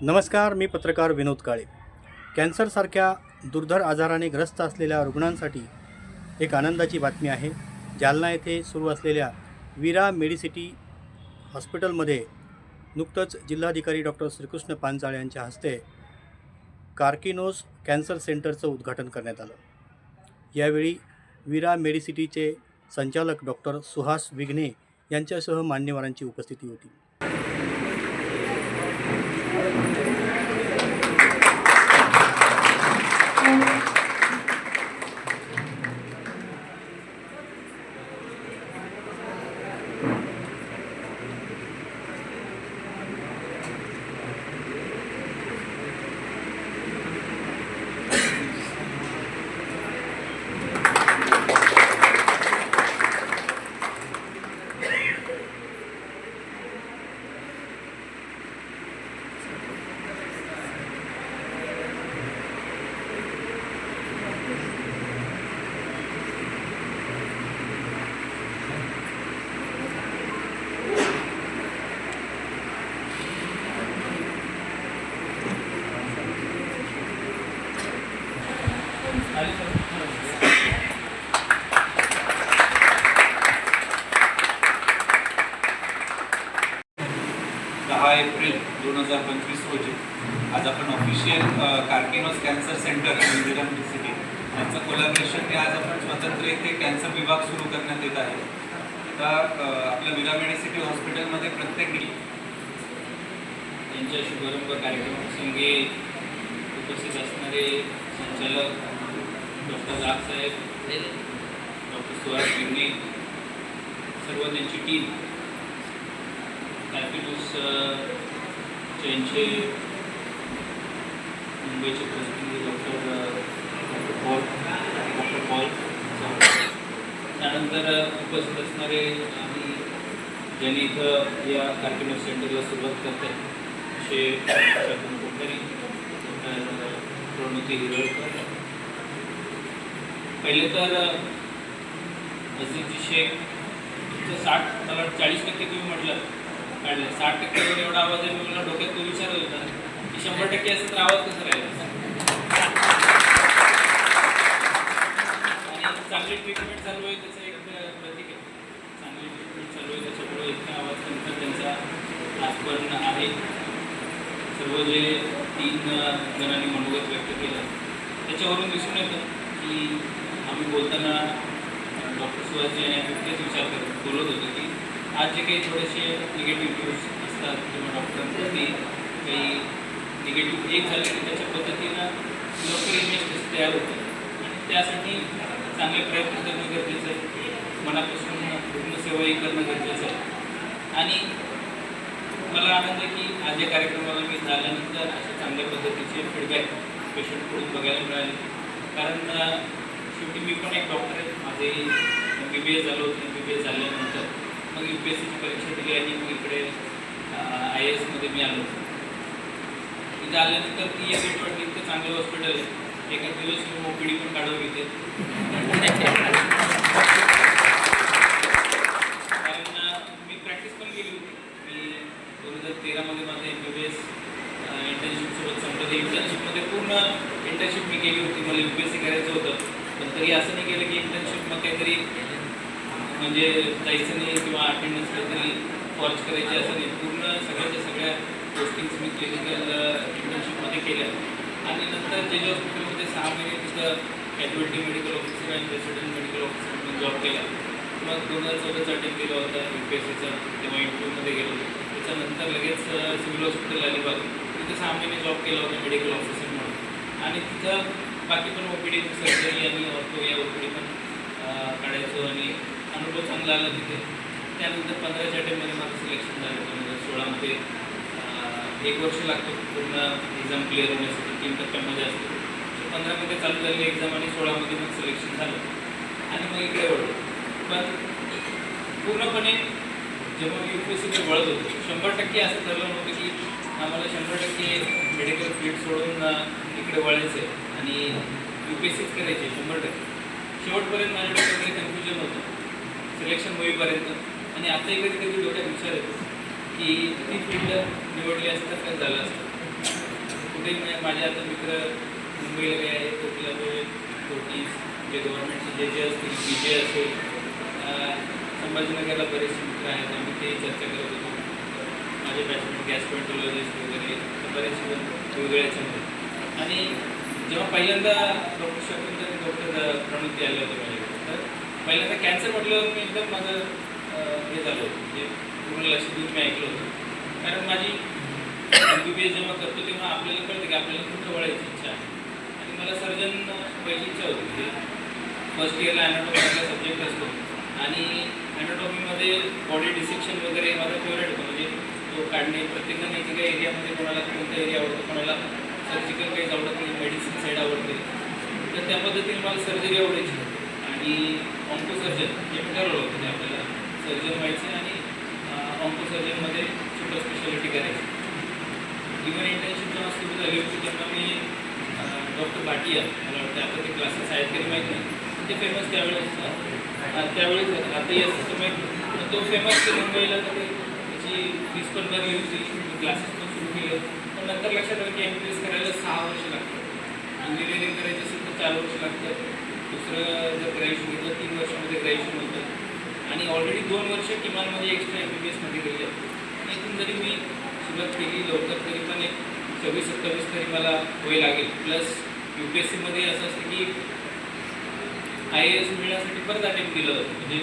नमस्कार मी पत्रकार विनोद काळे. कॅन्सरसारख्या दुर्धर आजाराने ग्रस्त असलेल्या रुग्णांसाठी एक आनंदाची बातमी आहे. जालना येथे सुरू असलेल्या वीरा मेडिसिटी हॉस्पिटलमध्ये नुकतंच जिल्हाधिकारी डॉक्टर श्रीकृष्ण पांचाळ यांच्या हस्ते कार्किनोस कॅन्सर सेंटरचं उद्घाटन करण्यात आलं. यावेळी वीरा मेडिसिटीचे संचालक डॉक्टर सुहास विघ्ने यांच्यासह मान्यवरांची उपस्थिती होती. दहा एप्रिल दोन हजार पंचवीस रोजी. आज आपण ऑफिशियल कार्किनोस कॅन्सर सेंटर आणि सिटी यांचं कोलॅबरेशनने आज आपण स्वतंत्र इथे कॅन्सर विभाग सुरू करण्यात येत आहे. आता आपल्या विरा मेडिसिटी हॉस्पिटलमध्ये प्रत्येक यांच्या शुभारंभ कार्यक्रमाप्रसंगी उपस्थित असणारे संचालक डॉक्टर साहेब डॉक्टर सुहास विघ्ने सर्व त्यांची टीम हॅपीन्यूज मुंबईचे प्रतिनिधी doctor doctor Paul doctor Paul त्यानंतर उपस्थित असणारे आणि ज्यांनी इथं या कार्किनोस सेंटरला सुरुवात करते असे शकुन कोठरी डॉक्टर हिरळकर पहिले तर अझीजी शेख तुमचं साठ मला चाळीस टक्के तुम्ही म्हटलं काढलं. साठ टक्क्यावर एवढा आवाज आहे मी मला डोक्यात तो विचारत होता. की शंभर टक्के असेल तर आवाज कसा राहिला? आणि चांगली ट्रीटमेंट चालू आहे त्याचं एक प्रतीक आहे. चांगली ट्रीटमेंट चालू आहे त्याच्यामुळे इतका आवाज नंतर त्यांचा आजपर्यंत आहे. सर्व जे तीन जणांनी मनोगत व्यक्त केलं त्याच्यावरून दिसून येतं की आम्ही बोलताना डॉक्टर सुहासजी आणि आम्ही तेच विचार करत बोलत होतो की आज जे काही थोडेसे निगेटिव्ह न्यूज असतात किंवा डॉक्टरांप्रती काही निगेटिव्ह एक झाले की त्याच्या पद्धतीनं लवकर इन्व्हेस्टेस तयार होते आणि त्यासाठी चांगले प्रयत्न करणं गरजेचं आहे. मनापासून पूर्ण सेवाही करणं गरजेचं आहे. आणि मला आनंद आहे की आज या कार्यक्रमाला मी झाल्यानंतर अशा चांगल्या पद्धतीचे फीडबॅक पेशंटकडून बघायला मिळाले. कारण शेवटी मी पण एक डॉक्टर आहे. माझे एम बी बी एस झालं होतं. एम बी बी एस झाल्यानंतर पी एस सीची परीक्षा दिली आणि मग इकडे आय एसमध्ये मी आलो इथे आल्यानंतर ती या भेट वाटली इतकं चांगलं हॉस्पिटल आहे. एका दिवस मी ओपीडी पण काढून इथे कारण अ, मी प्रॅक्टिस पण केली होती मी दोन हजार तेरामध्ये माझं एम बी बी एस इंटर्नशिपसोबत संपलं ते इंटर्नशिपमध्ये पूर्ण इंटर्नशिप मी केली होती मला यू पी एस सी करायचं होतं पण तरी असं नाही केलं की इंटर्नशिप मग काहीतरी म्हणजे जायचं नाही किंवा अटेंडन्स काहीतरी फॉर्च करायची असं नाही पूर्ण सगळ्याच्या सगळ्या गोष्टींच मी क्लिनिकल इंटर्नशिपमध्ये केल्या. आणि नंतर जे जे हॉस्पिटलमध्ये सहा महिने तिथं कॅज्युअलिटी मेडिकल ऑफिसर आणि रेसिडेंट मेडिकल ऑफिसर म्हणून जॉब केला. मग दोन हजार चौदाचा अटेंड केला होता यू पी एस सीचा तेव्हा इंटरव्ह्यूमध्ये गेलो. त्याच्यानंतर लगेच सिव्हिल हॉस्पिटल अलिबाग तिथे सहा महिने जॉब केला होता मेडिकल ऑफिसर म्हणून. आणि तिथं बाकी पण ओ पी डी सर्जरी आणि ऑर्थो या ओ पी डी पण काढायचो आणि लागलं तिथे. त्यानंतर पंधराच्या टेमध्ये माझं सिलेक्शन झालं. दोन हजार सोळामध्ये एक वर्ष लागतो पूर्ण एक्झाम क्लिअर होण्यासाठी. तीन टप्प्यामध्ये असतो. पंधरामध्ये चालू झालेली एक्झाम आणि सोळामध्ये मग सिलेक्शन झालं. आणि मग इकडे वळलो. पण पूर्णपणे जेव्हा मी यू पी एस सीकडे वळत होतो शंभर टक्के असं ठरलं नव्हतं की आम्हाला शंभर टक्के मेडिकल फील्ड सोडून इकडे वळायचं आहे आणि यू पी एस सीच करायची शंभर टक्के. शेवटपर्यंत माझ्याकडे डोक्यामध्ये कन्फ्युजन होतं. सिलेक्शन होईपर्यंत आणि आता इकडे कधी डोक्यात विचार येतो की ती फील्ड निवडली असतं काय झालं असतं. कुठे म्हणजे माझे आता मित्र मुंबईला काही आहेत कोकीला कोटीज जे गव्हर्नमेंटचे जे जे असतील बी जे असेल संभाजीनगरला बरेचसे मित्र आहेत आम्ही ते चर्चा करत होतो. माझे बॅचमेंट गॅस पेट्रोलॉजिस्ट वगैरे तर बरेचसे वेगवेगळ्याचे आणि जेव्हा पहिल्यांदा डॉक्टर शकुंत डॉक्टर प्रणुती आले होते माझ्याकडे पहिल्यांदा कॅन्सर म्हटल्यावर मी एकदम माझं हे झालं होतं. म्हणजे पूर्ण लक्ष देऊन मी ऐकलं होतं. कारण माझी एम बी बी एस जेव्हा करतो तेव्हा आपल्याला कळतं की आपल्याला कुठं वळायची इच्छा आहे. आणि मला सर्जन व्हायची इच्छा होती. म्हणजे फर्स्ट इयरला ॲनाटॉमीचा सब्जेक्ट असतो. आणि ॲनाटॉमीमध्ये बॉडी डिसेक्शन वगैरे माझा फेवरेट होतं. म्हणजे तो काढणे प्रत्येकाने एका एरियामध्ये कोणाला कोणता एरिया आवडतो कोणाला सर्जिकल काहीच आवडत नाही मेडिसिन साईड आवडते. तर त्या पद्धतीने मला सर्जरी आवडायची. आणि सर्जन हे ठरवलं होतं की आपल्याला. सर्जन व्हायचं आणि ऑन्कोसर्जनमध्ये सुपर स्पेशालिटी करायची. इव्हन इंटर्नशिप जेव्हा सुरू झाली होती तेव्हा मी डॉक्टर भाटिया मला वाटतं आता ते क्लासेस आहेत तरी माहीत नाही. ते फेमस त्यावेळेस त्यावेळेस आताही असं माहीत तो फेमस ते मुंबईला तर ते त्याची फीस पण भरली होती. क्लासेस पण सुरू केले. पण नंतर लक्षात आलं की एम पी एस करायला सहा वर्ष लागतात. इंजिनिअरिंग करायचं असेल तर चार वर्ष लागतात. दुसरं जर ग्रॅज्युएशन घेतलं तीन वर्षामध्ये ग्रॅज्युएशन होतं. आणि ऑलरेडी दोन वर्ष किमान म्हणजे एक्स्ट्रा एम बी बी एसमध्ये गेले. आणि इथून जरी मी सुरुवात केली लवकर तरी पण एक सव्वीस सत्तावीस तरी मला वय लागेल. प्लस यू पी एस सीमध्ये असं असतं की आय ए एस मिळण्यासाठी परत अटेम्प्ट दिलं जातं. म्हणजे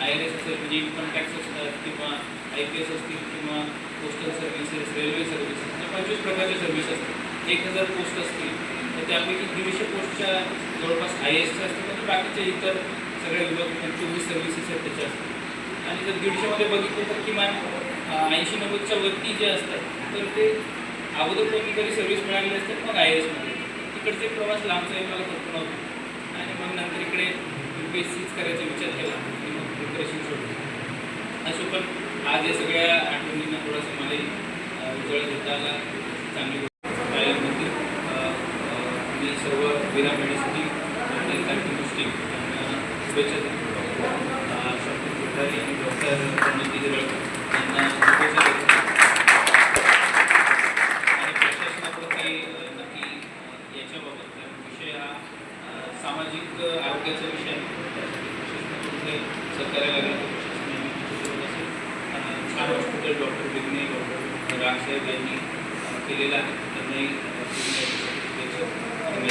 आय आर एस असेल म्हणजे इन्कम टॅक्स असतात किंवा आय पी एस असतील किंवा पोस्टल सर्व्हिसेस रेल्वे सर्व्हिसेस पंचवीस प्रकारच्या सर्व्हिस असतात. एक हजार पोस्ट असतील. त्यापैकी दीडशे पोस्टच्या जवळपास आय एसच्या असतील म्हणजे बाकीचे इतर सगळे विभाग म्हणजे चोवीस सर्व्हिसेस आहेत त्याच्या असतात आणि जर दीडशेमध्ये बघितलं तर किमान ऐंशी नव्वदच्या वरती जे असतात तर ते अगोदर कोणीतरी सर्व्हिस मिळालेली असतात मग आय एसमध्ये तिकडचे प्रवास लांबचा मला खूप नव्हतो आणि मग नंतर इकडे यू पी एस सीच करायचा विचार केला आणि मग प्रिपरेशन सोडलं असं पण आज या सगळ्या आठवणींना थोडंसं मला उजळ देता आला. चांगली सर्व विरा आणि काही शुभेच्छा देतो. आणि डॉक्टर प्रणती हिरळकर यांना शुभेच्छा देतो आणि प्रशासनाप्रती नक्की याच्याबाबत विषय हा सामाजिक आरोग्याचा विषय आहे. त्यासाठी प्रशासनाकडून प्रशासनाने छान hospital doctor Bighne doctor Ramsaheb यांनी केलेला आहे त्यांनाही शुभेच्छा आणि